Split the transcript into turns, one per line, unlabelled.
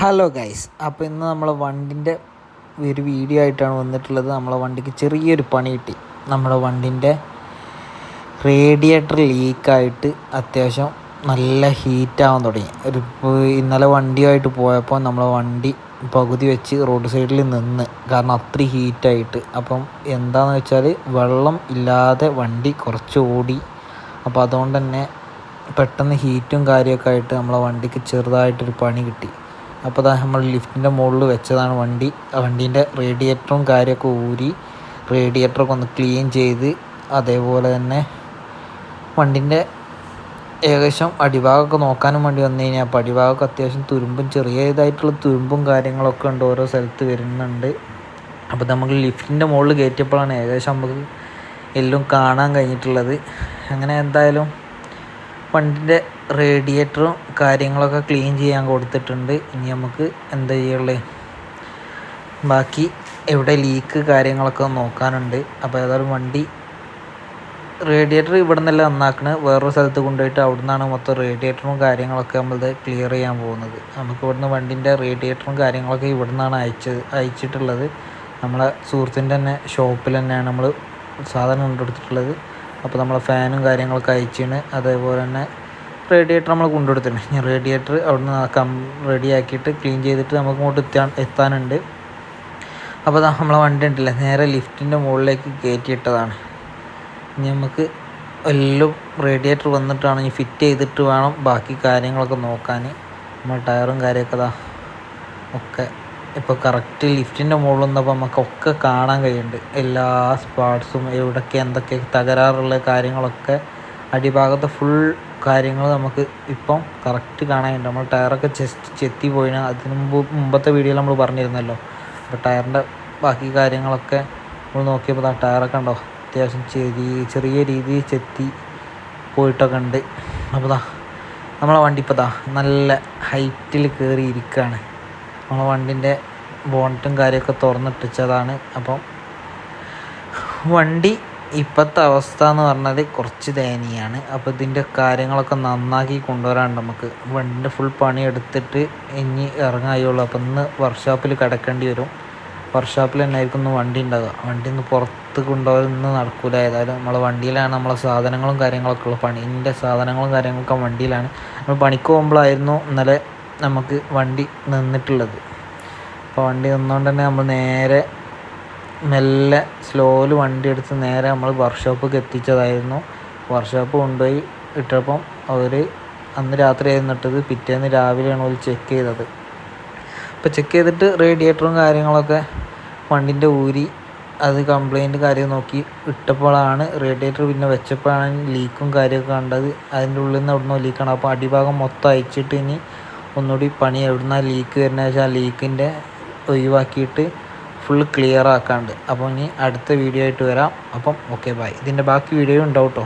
Hello guys അപ്പോൾ ഇന്ന് നമ്മളെ വണ്ടിന്റെ ഒരു വീഡിയോ ആയിട്ടാണ് വന്നിട്ടുള്ളത്. നമ്മളെ വണ്ടിക്ക് ചെറിയൊരു പണി കിട്ടി. നമ്മുടെ വണ്ടിന്റെ റേഡിയേറ്റർ ലീക്കായിട്ട് അത്യാവശ്യം നല്ല ഹീറ്റാവാൻ തുടങ്ങി. ഒരു ഇന്നലെ വണ്ടിയായിട്ട് പോയപ്പോൾ നമ്മളെ വണ്ടി പകുതി വെച്ച് റോഡ് സൈഡിൽ നിന്ന്. കാരണം അത്ര ഹീറ്റായിട്ട് അപ്പം എന്താണെന്ന് വെച്ചാൽ വെള്ളം ഇല്ലാതെ വണ്ടി കുറച്ച് ഓടി. അപ്പോൾ അതുകൊണ്ട് തന്നെ പെട്ടെന്ന് ഹീറ്റും കാര്യമൊക്കെ ആയിട്ട് നമ്മളെ വണ്ടിക്ക് ചെറുതായിട്ടൊരു പണി കിട്ടി. അപ്പോൾ അതാ നമ്മൾ ലിഫ്റ്റിന്റെ മുകളിൽ വെച്ചതാണ് വണ്ടി. ആ വണ്ടീന്റെ റേഡിയേറ്ററും കാര്യമൊക്കെ ഊരി റേഡിയേറ്ററൊക്കെ ഒന്ന് ക്ലീൻ ചെയ്ത് അതേപോലെ തന്നെ വണ്ടിന്റെ ഏകദേശം അടിഭാഗമൊക്കെ നോക്കാനും വേണ്ടി വന്നു കഴിഞ്ഞാൽ അപ്പോൾ അടിഭാഗമൊക്കെ അത്യാവശ്യം തുരുമ്പും ചെറിയതായിട്ടുള്ള തുരുമ്പും കാര്യങ്ങളൊക്കെ ഉണ്ട് ഓരോ സ്ഥലത്ത് വരുന്നുണ്ട്. അപ്പോൾ നമുക്ക് ലിഫ്റ്റിന്റെ മുകളിൽ കയറ്റിയപ്പോഴാണ് ഏകദേശം നമുക്ക് എല്ലാം കാണാൻ കഴിഞ്ഞിട്ടുള്ളത്. അങ്ങനെ എന്തായാലും വണ്ടിന്റെ റേഡിയേറ്ററും കാര്യങ്ങളൊക്കെ ക്ലീൻ ചെയ്യാൻ കൊടുത്തിട്ടുണ്ട്. ഇനി നമുക്ക് എന്താ ചെയ്യുള്ളത് ബാക്കി എവിടെ ലീക്ക് കാര്യങ്ങളൊക്കെ നോക്കാനുണ്ട്. അപ്പോൾ ഏതായാലും വണ്ടി റേഡിയേറ്റർ ഇവിടെ നിന്നല്ല നന്നാക്കണത് വേറൊരു സ്ഥലത്ത് കൊണ്ടുപോയിട്ട് അവിടെ നിന്നാണ് മൊത്തം റേഡിയേറ്ററും കാര്യങ്ങളൊക്കെ നമ്മളത് ക്ലിയർ ചെയ്യാൻ പോകുന്നത്. നമുക്ക് ഇവിടുന്ന് വണ്ടിന്റെ റേഡിയേറ്ററും കാര്യങ്ങളൊക്കെ ഇവിടെ നിന്നാണ് അയച്ചത് അയച്ചിട്ടുള്ളത്. നമ്മളെ സുഹൃത്തിന്റെ തന്നെ ഷോപ്പിൽ തന്നെയാണ് നമ്മൾ സാധനം കൊണ്ടുകൊടുത്തിട്ടുള്ളത്. അപ്പോൾ നമ്മളെ ഫാനും കാര്യങ്ങളൊക്കെ അയച്ചാണ്. അതേപോലെ തന്നെ റേഡിയേറ്റർ നമ്മൾ കൊണ്ടുകൊടുത്തിട്ടുണ്ട്. ഞാൻ റേഡിയേറ്റർ അവിടുന്ന് കം റെഡിയാക്കിയിട്ട് ക്ലീൻ ചെയ്തിട്ട് നമുക്ക് ഇങ്ങോട്ട് എത്താൻ എത്താനുണ്ട്. അപ്പോൾ അതാ നമ്മളെ വണ്ടി ഉണ്ടല്ലേ? നേരെ ലിഫ്റ്റിന്റെ മുകളിലേക്ക് കയറ്റിയിട്ടതാണ്. ഇനി നമുക്ക് എല്ലാം റേഡിയേറ്റർ വന്നിട്ടാണ് ഇനി ഫിറ്റ് ചെയ്തിട്ട് വേണം ബാക്കി കാര്യങ്ങളൊക്കെ നോക്കാൻ. നമ്മൾ ടയറും കാര്യമൊക്കെ ദാ ഒക്കെ ഇപ്പോൾ കറക്റ്റ് ലിഫ്റ്റിന്റെ മുകളിൽ നിന്നപ്പോൾ നമുക്കൊക്കെ കാണാൻ കഴിയുന്നുണ്ട്. എല്ലാ സ്പാട്സും എവിടെയൊക്കെ എന്തൊക്കെ തകരാറുള്ള കാര്യങ്ങളൊക്കെ അടിഭാഗത്ത് ഫുൾ കാര്യങ്ങൾ നമുക്ക് ഇപ്പം കറക്റ്റ് കാണാനുണ്ട് നമ്മൾ ടയറൊക്കെ ജസ്റ്റ് ചെത്തി പോയിന്. അതിന് മുമ്പ് മുമ്പത്തെ വീഡിയോയിൽ നമ്മൾ പറഞ്ഞിരുന്നല്ലോ. അപ്പോൾ ടയറിന്റെ ബാക്കി കാര്യങ്ങളൊക്കെ നമ്മൾ നോക്കിയപ്പോൾ ആ ടയറൊക്കെ ഉണ്ടോ അത്യാവശ്യം ചെറിയ ചെറിയ രീതിയിൽ ചെത്തി പോയിട്ടൊക്കെ ഉണ്ട്. അപ്പോൾ ദാ നമ്മളെ വണ്ടി ഇപ്പോൾ ദാ നല്ല ഹൈറ്റിൽ കയറി ഇരിക്കുകയാണ് നമ്മളെ വണ്ടിന്റെ ബോണറ്റും കാര്യമൊക്കെ തുറന്നിട്ടിച്ചതാണ്. അപ്പം വണ്ടി ഇപ്പോഴത്തെ അവസ്ഥ എന്ന് പറഞ്ഞാൽ കുറച്ച് ദയനീയമാണ് അപ്പോൾ ഇതിന്റെ കാര്യങ്ങളൊക്കെ നന്നാക്കി കൊണ്ടുവരാണ്ട് നമുക്ക് വണ്ടിന്റെ ഫുൾ പണി എടുത്തിട്ട് ഇനി ഇറങ്ങായുള്ളൂ. അപ്പോൾ ഇന്ന് വർക്ക്ഷോപ്പിൽ കിടക്കേണ്ടി വരും. വർക്ക്ഷോപ്പിൽ തന്നെ ആയിരിക്കും ഒന്ന് വണ്ടി ഉണ്ടാവുക. വണ്ടി ഒന്ന് പുറത്ത് കൊണ്ടുപോകാൻ ഇന്ന് നടക്കില്ല ഏതായാലും നമ്മളെ വണ്ടിയിലാണ് നമ്മളെ സാധനങ്ങളും കാര്യങ്ങളൊക്കെ ഉള്ള പണീന്റെ സാധനങ്ങളും കാര്യങ്ങളൊക്കെ വണ്ടിയിലാണ്. നമ്മൾ പണിക്ക് പോകുമ്പോഴായിരുന്നു ഇന്നലെ നമുക്ക് വണ്ടി നിന്നിട്ടുള്ളത്. അപ്പോൾ വണ്ടി നിന്നുകൊണ്ട് തന്നെ നമ്മൾ നേരെ മെല്ലെ സ്ലോയിൽ വണ്ടി എടുത്ത് നേരെ നമ്മൾ വർക്ക്ഷോപ്പിലേക്ക് എത്തിച്ചതായിരുന്നു. വർക്ക്ഷോപ്പ് കൊണ്ടുപോയി ഇട്ടപ്പം അവർ അന്ന് രാത്രി ആയിരുന്നു ഇട്ടത് പിറ്റേന്ന് രാവിലെയാണ് അവർ ചെക്ക് ചെയ്തത്. അപ്പോൾ ചെക്ക് ചെയ്തിട്ട് റേഡിയേറ്ററും കാര്യങ്ങളൊക്കെ വണ്ടിന്റെ ഊരി അത് കംപ്ലൈന്റ് കാര്യം നോക്കി ഇട്ടപ്പോഴാണ് റേഡിയേറ്റർ പിന്നെ വെച്ചപ്പോഴാണ് ലീക്കും കാര്യമൊക്കെ കണ്ടത്. അതിന്റെ ഉള്ളിൽ നിന്ന് എവിടുന്നോ ലീക്കാണ് അപ്പോൾ അടിഭാഗം മൊത്തം അയച്ചിട്ട് ഇനി ഒന്നുകൂടി പണി എവിടുന്നാണ് ലീക്ക് വരുന്നത് വെച്ചാൽ ആ ലീക്കിന്റെ ഒഴിവാക്കിയിട്ട് ഫുൾ ക്ലിയർ ആക്കാണ്ട്. അപ്പോൾ ഇനി അടുത്ത വീഡിയോ ആയിട്ട് വരാം. അപ്പം ഓക്കെ ബൈ ഇതിന്റെ ബാക്കി വീഡിയോ ഉണ്ടാവും കേട്ടോ